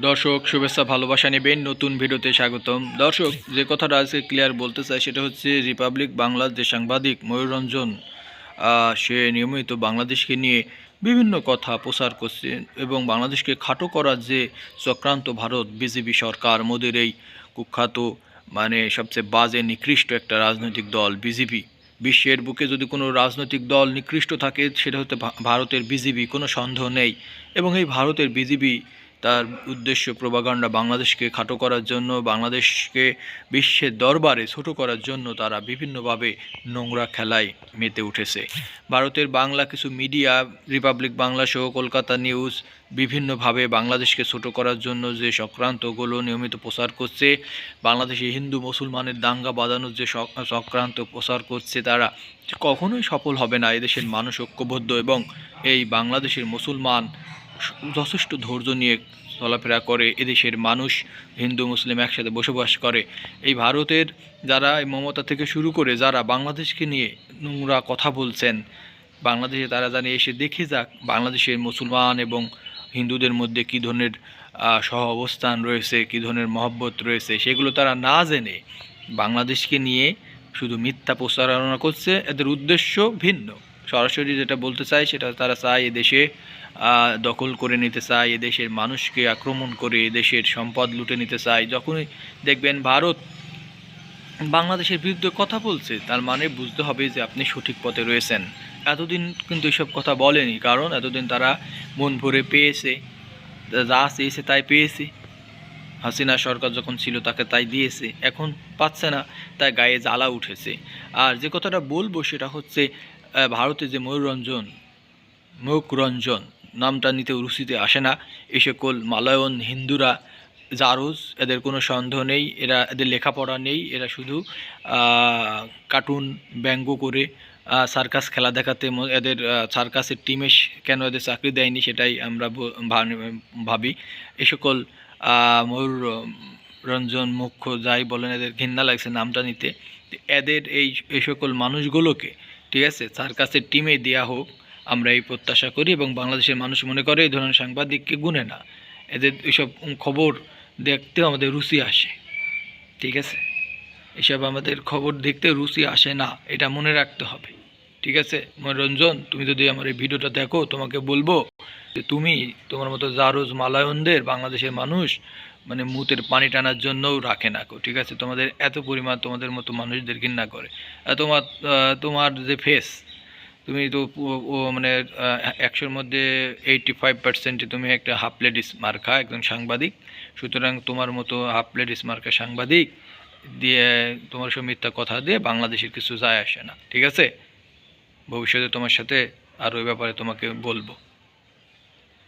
দর্শক, শুভেচ্ছা, ভালোবাসা নেবেন। নতুন ভিডিওতে স্বাগতম। দর্শক, যে কথাটা আজকে ক্লিয়ার বলতে চাই, সেটা হচ্ছে রিপাবলিক বাংলার যে সাংবাদিক ময়ূরঞ্জন সে নিয়মিত বাংলাদেশকে নিয়ে বিভিন্ন কথা প্রচার করছে এবং বাংলাদেশকে খাটো করার যে চক্রান্ত ভারত, বিজেপি সরকার, মোদের এই কুখ্যাত মানে সবচেয়ে বাজে, নিকৃষ্ট একটা রাজনৈতিক দল, বিজেপি। বিশ্বের বুকে যদি কোনো রাজনৈতিক দল নিকৃষ্ট থাকে, সেটা ভা- ভারতের বিজেপি, কোনো সন্দেহ নেই। এবং এই ভারতের বিজেপি তার উদ্দেশ্য প্রবাগান্ডা বাংলাদেশকে খাটো করার জন্য, বাংলাদেশকে বিশ্বের দরবারে ছোট করার জন্য তারা বিভিন্নভাবে নোংরা খেলায় মেতে উঠেছে। ভারতের বাংলা কিছু মিডিয়া রিপাবলিক বাংলা সহ কলকাতা নিউজ বিভিন্নভাবে বাংলাদেশকে ছোট করার জন্য যে চক্রান্তগুলো নিয়মিত প্রচার করছে, বাংলাদেশে হিন্দু, মুসলমানের দাঙ্গা বাঁধানোর যে চক্রান্ত প্রচার করছে, তারা কখনোই সফল হবে না। এদেশের মানুষ ঐক্যবদ্ধ এবং এই বাংলাদেশের মুসলমান যথেষ্ট ধৈর্য নিয়ে চলাফেরা করে এদেশের মানুষ, হিন্দু, মুসলিম একসাথে বসবাস করে। এই ভারতের যারা এই মমতা থেকে শুরু করে যারা বাংলাদেশকে নিয়ে নোংরা কথা বলছেন, বাংলাদেশে তারা জানি এসে দেখে যাক বাংলাদেশের মুসলমান এবং হিন্দুদের মধ্যে কী ধরনের সহ অবস্থান রয়েছে, কী ধরনের মহব্বত রয়েছে, সেগুলো তারা না জেনে বাংলাদেশকে নিয়ে শুধু মিথ্যা প্রচারণা করছে, এদের উদ্দেশ্য ভিন্ন। সরাসরি যেটা বলতে চাই, সেটা তারা চায় এদেশে দখল করে নিতে চায় এদেশের মানুষকে আক্রমণ করে এদেশের সম্পদ লুটে নিতে চায়। যখনই দেখবেন ভারত বাংলাদেশের বিরুদ্ধে কথা বলছে, তার মানে বুঝতে হবে যে আপনি সঠিক পথে রয়েছেন। এতদিন কিন্তু এসব কথা বলেনি, কারণ এতদিন তারা মন ভরে পেয়েছে, যা চেয়েছে তাই পেয়েছে। হাসিনা সরকার যখন ছিল তাকে তাই দিয়েছে, এখন পাচ্ছে না, তাই গায়ে জ্বালা উঠেছে। আর যে কথাটা বলব সেটা হচ্ছে ভারতে যে ময়ূরঞ্জন মুখরঞ্জন নামটা নিতে রুচিতে আসে না। এ সকল মালয়ন, হিন্দুরা, জারোজ, এদের কোনো সন্দেহ নেই। এরা এদের লেখাপড়া নেই। এরা শুধু কার্টুন ব্যঙ্গ করে সার্কাস খেলা দেখাতে এদের সার্কাসের টিমে কেন এদের চাকরি দেয়নি সেটাই আমরা ভাবি। এ সকল ময়ূর রঞ্জন মুখ্য যাই বলেন, এদের ঘৃণা লাগছে নামটা নিতে। এদের এই এই সকল মানুষগুলোকে ঠিক আছে? সার্কাসের টিমে দেওয়া হোক, আমরা এই প্রত্যাশা করি এবং বাংলাদেশের মানুষ মনে করে এই ধরনের সাংবাদিককে গুনে না। এদের এইসব খবর দেখতে আমাদের রুচি আসে, ঠিক আছে? এসব আমাদের খবর দেখতে রুচি আসে না, এটা মনে রাখতে হবে, ঠিক আছে? মনোরঞ্জন, তুমি যদি আমার এই ভিডিওটা দেখো, তোমাকে বলব যে তুমি তোমার মতো জারোজ মালায়নদের, বাংলাদেশের মানুষ মানে মুতের পানি টানার জন্যও রাখে না ঠিক আছে? তোমাদের এত পরিমাণ তোমাদের মতো মানুষদের ঘৃণা করে। তোমার তোমার যে ফেস তুমি তো ও- মানে একশোর মধ্যে এইটি ফাইভ পার্সেন্টে তুমি একটা হাফ লেডিস মার্কা, একজন সাংবাদিক। সুতরাং তোমার মতো হাফ লেডিস মার্কা সাংবাদিক দিয়ে তোমার সব মিথ্যা কথা দিয়ে বাংলাদেশের কিছু যায় আসে না, ঠিক আছে? ভবিষ্যতে তোমার সাথে আর ওই ব্যাপারে তোমাকে বলব।